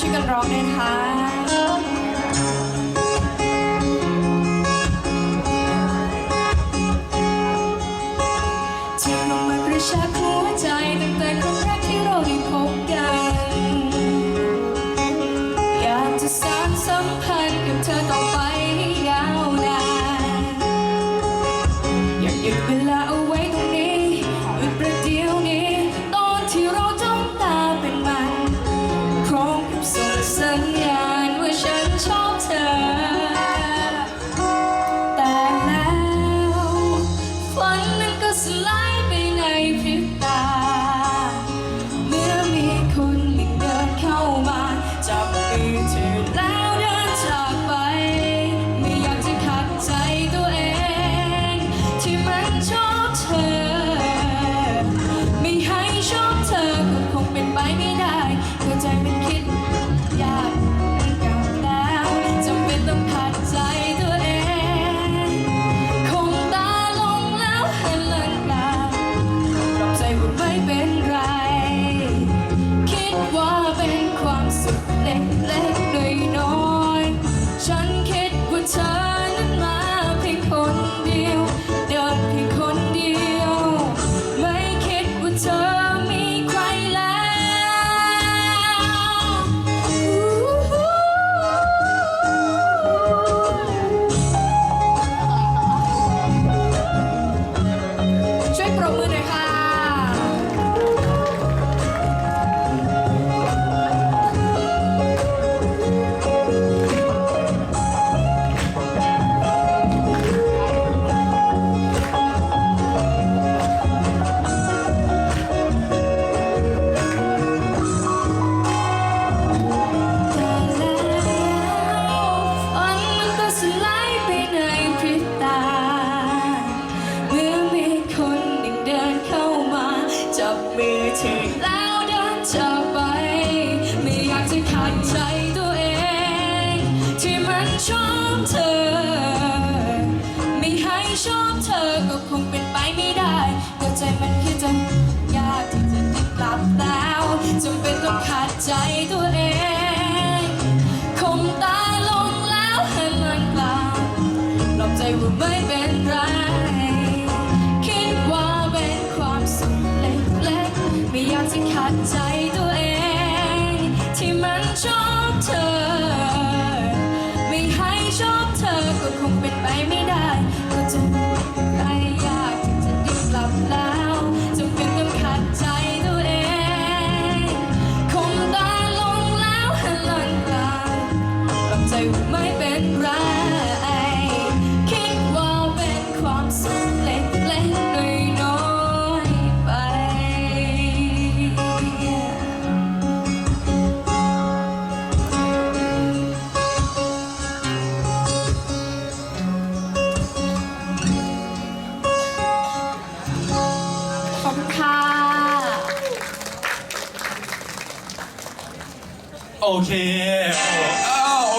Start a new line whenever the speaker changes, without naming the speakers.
ช่วยกันร้องด้วยค่ะ สลายไปในพริบตา เมื่อมีคนหนึ่งเดินเข้ามา จับมือเธอแล้วเดินจากไป ไม่อยากจะขัดใจตัวเอง ที่มันชอบเธอ ไม่ให้ชอบเธอก็คงเป็นไปไม่ได้หัวใจมัน สุข จากไป ไม่อยากจะขัดใจตัวเอง ที่มันชอบเธอ ไม่ให้ชอบเธอก็คงเป็นไปไม่ได้ก็ใจมันคิดจนยากที่จะติดกลับแล้วจำเป็นต้องขัดใจตัวเอง คงตายลงแล้วหันหลังกลับปลอบใจว่าไม่เป็นไรคิดว่าเป็นความสุขเล็กๆไม่อยากจะขัดใจ ไม่เป็นไร คิดว่าเป็นความสุขเล็กๆน้อยๆไป ขอบคุณค่ะ
โอเคโอ้